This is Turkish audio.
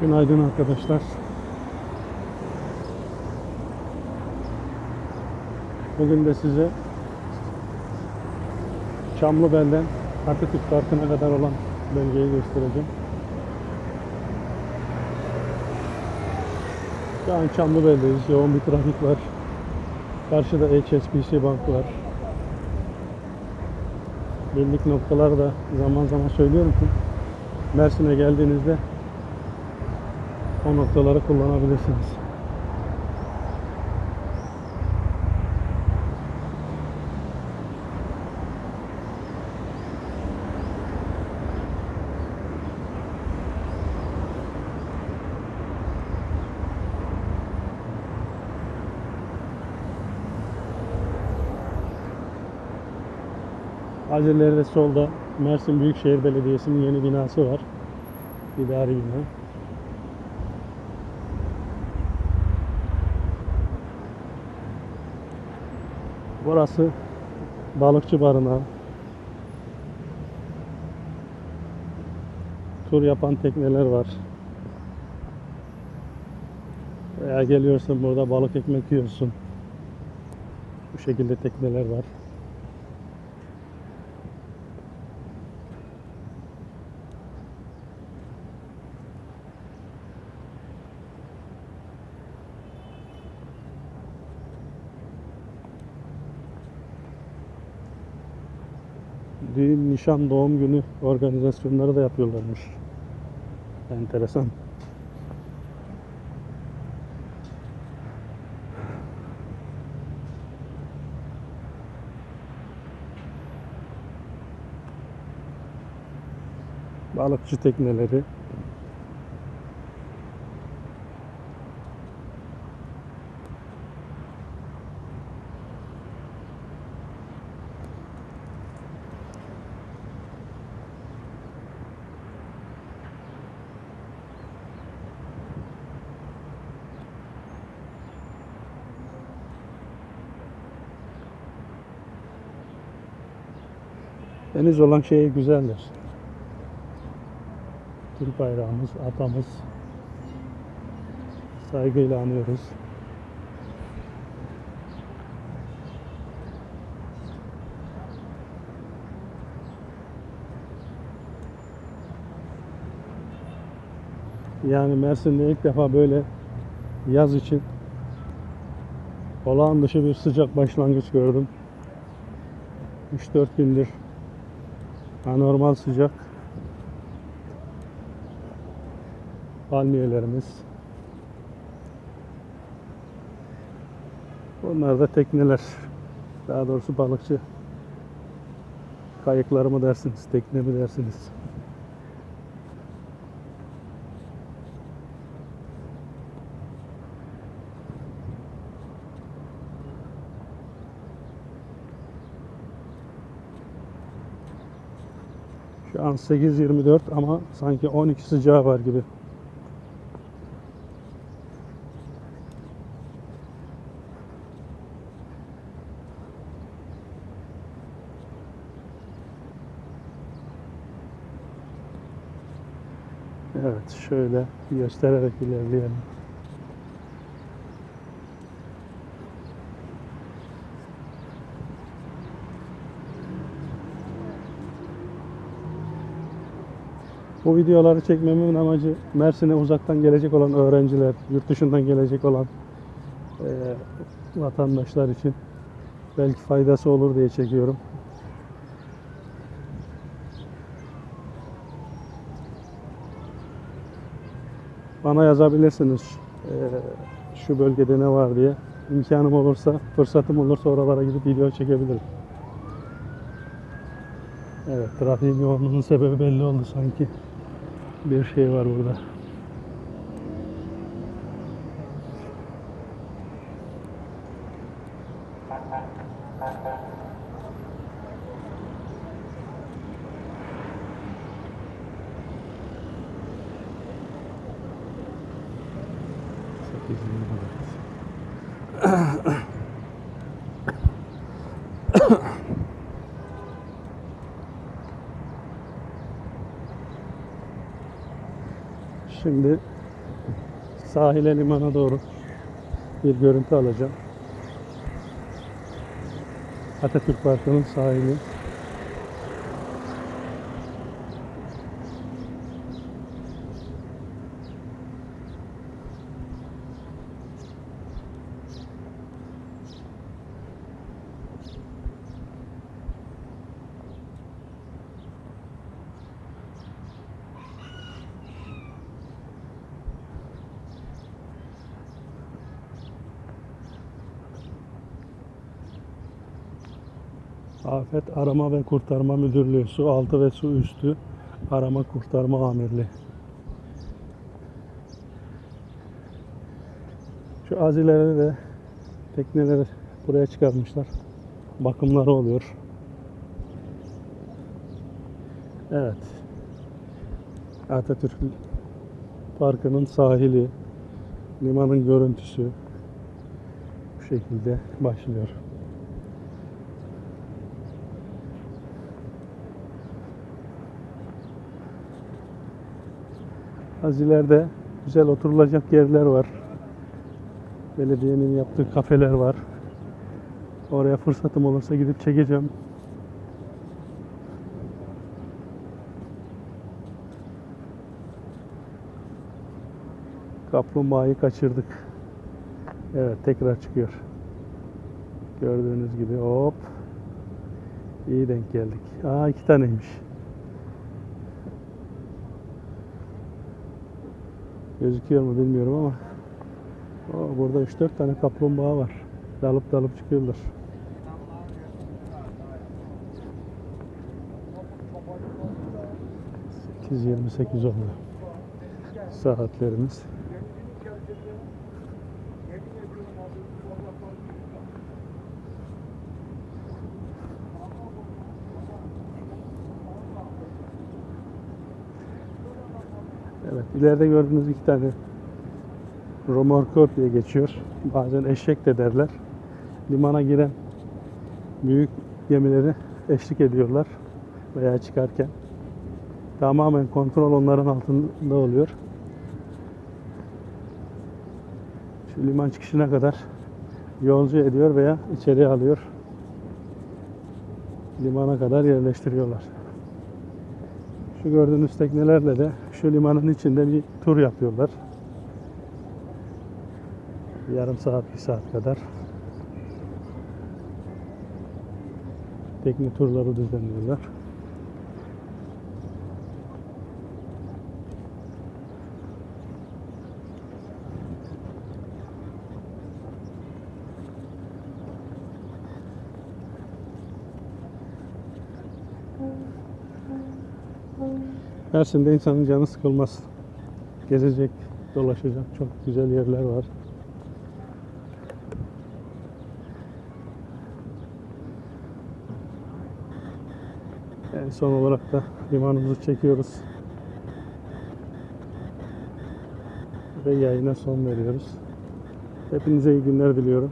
Günaydın arkadaşlar. Bugün de size Çamlıbel'den Atatürk Parkı'na kadar olan bölgeyi göstereceğim. Şu an Çamlıbel'deyiz. Yoğun bir trafik var. Karşıda HSBC Bank var. Bellik noktalar da zaman zaman söylüyorum ki Mersin'e geldiğinizde o noktaları kullanabilirsiniz. Acilleri solda Mersin Büyükşehir Belediyesi'nin yeni binası var. İdari bina. Burası balıkçı barınağı. Tur yapan tekneler var. Veya geliyorsun burada balık ekmek yiyorsun. Bu şekilde tekneler var. Düğün, nişan, doğum günü organizasyonları da yapıyorlarmış. Enteresan. Balıkçı tekneleri. Deniz olan şey güzeldir. Türk bayrağımız, atamız. Saygıyla anıyoruz. Yani Mersin'de ilk defa böyle yaz için olağan dışı bir sıcak başlangıç gördüm. 3-4 gündür anormal sıcak. Palmiyelerimiz. Bunlar da tekneler. Daha doğrusu balıkçı kayıkları mı dersiniz, tekne mi dersiniz? Şu an 8.24 ama sanki 12 sıcağı var gibi. Evet şöyle göstererek ilerleyelim. Bu videoları çekmemin amacı Mersin'e uzaktan gelecek olan öğrenciler, yurt dışından gelecek olan eee, vatandaşlar için belki faydası olur diye çekiyorum. Bana yazabilirsiniz eee, şu bölgede ne var diye. İmkanım olursa, fırsatım olursa oralara gidip video çekebilirim. Evet, trafiğin yoğunluğunun sebebi belli oldu sanki. Bir şey var burada. Sekiz yirmi Şimdi sahile limana doğru bir görüntü alacağım. Atatürk Parkı'nın sahili. Afet Arama ve Kurtarma Müdürlüğü, Su Altı ve Su Üstü Arama Kurtarma Amirliği. Şu azileri ve tekneleri buraya çıkarmışlar. Bakımları oluyor. Evet. Atatürk Parkı'nın sahili, limanın görüntüsü bu şekilde başlıyor. Az güzel oturulacak yerler var. Belediyenin yaptığı kafeler var. Oraya fırsatım olursa gidip çekeceğim. Kaplumbağayı kaçırdık. Evet tekrar çıkıyor. Gördüğünüz gibi hop. İyi denk geldik. Aa iki taneymiş. Gözüküyor mu bilmiyorum ama Aa, burada 3-4 tane kaplumbağa var. Dalıp dalıp çıkıyorlar. ...8.28 oldu. Saatlerimiz. İleride gördüğünüz iki tane romorkör diye geçiyor. Bazen eşek de derler. Limana giren büyük gemileri eşlik ediyorlar veya çıkarken. Tamamen kontrol onların altında oluyor. Şu liman çıkışına kadar yolcu ediyor veya içeriye alıyor. Limana kadar yerleştiriyorlar. Şu gördüğünüz teknelerle de şu limanın içinde bir tur yapıyorlar. Yarım saat, bir saat kadar. Tekne turları düzenliyorlar. Mersin'de insanın canı sıkılmaz. Gezecek, dolaşacak çok güzel yerler var. En son olarak da limanımızı çekiyoruz. Ve yayına son veriyoruz. Hepinize iyi günler diliyorum.